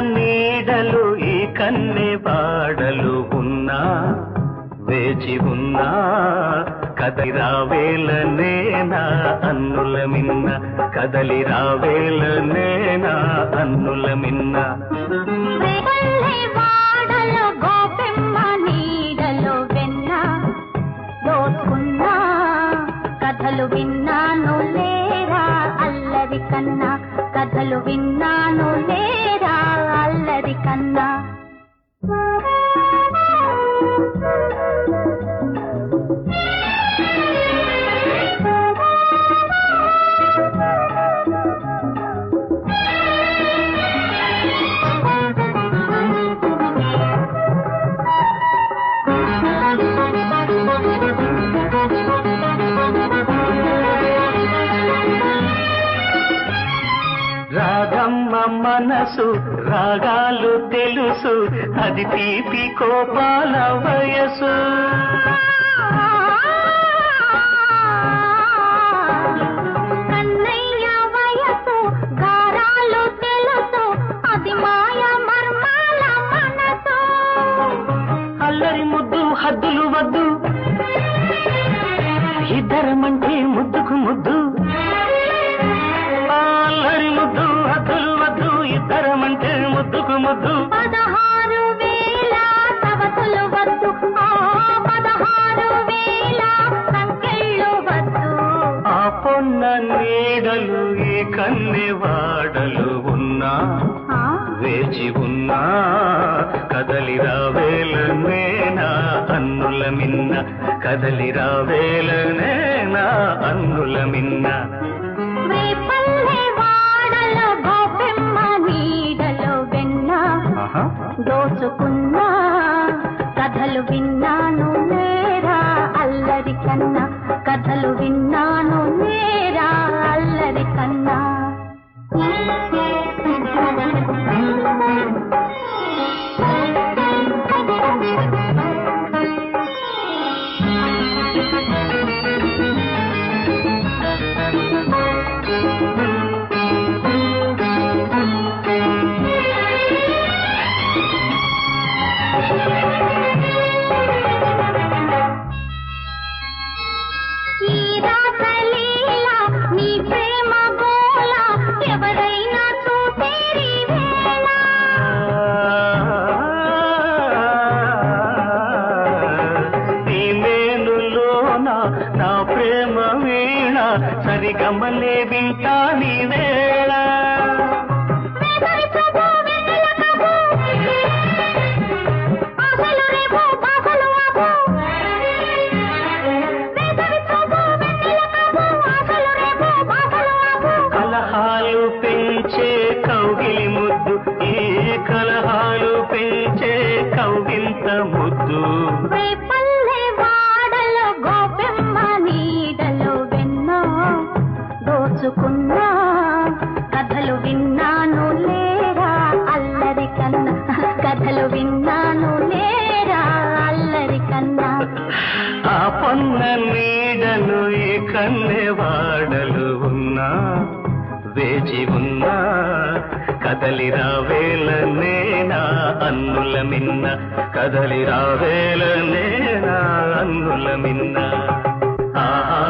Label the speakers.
Speaker 1: నీడలు ఈ కన్నె పాడలు ఉన్నా వేచి ఉన్నా కదిరావేలనేనా అన్నుల మిన్న కదలి కదలిరావేలనేనా అన్నుల మిన్న.
Speaker 2: విన్నాను లేరా అల్లరి కన్నా కథలు విన్నాను లేరా. అల్లరి
Speaker 1: మనసు రాగాలు తెలుసు. అది తీపి కోపాల వయసు. అల్లరి ముద్దు హద్దులు వద్దు. ఇద్దరమంటే ముద్దుకు ముద్దు. ముద్దు
Speaker 2: పదహారు వేల సవతులు వద్దు. పదహారు వేల సంఖ్యలు వద్దు.
Speaker 1: ఆ పొన్న నీడలు ఈ కన్నె వాడలు ఉన్నా వేచి ఉన్నా కదలి రావేలనేనా అన్నుల మిన్న కదలి రావేలనేనా అన్నుల మిన్న.
Speaker 2: దోచుకున్నా కథలు విన్నాను నేరా అల్లరి కన్నా కథలు విన్నాను నేరా అల్లరి కన్నా. ఆశలు రేపు బాసలు ఆపు
Speaker 1: కలహాలు పెంచే కౌగిలి ముద్దు ఈ కలహాలు పెంచే కౌగిలింత ముద్దు.
Speaker 2: వాడలు
Speaker 1: ఉన్నా వేచి ఉన్నా కదలిరా వేలనేనా అన్నుల మిన్న కదలిరా వేలనేనా అన్నుల మిన్న ఆహా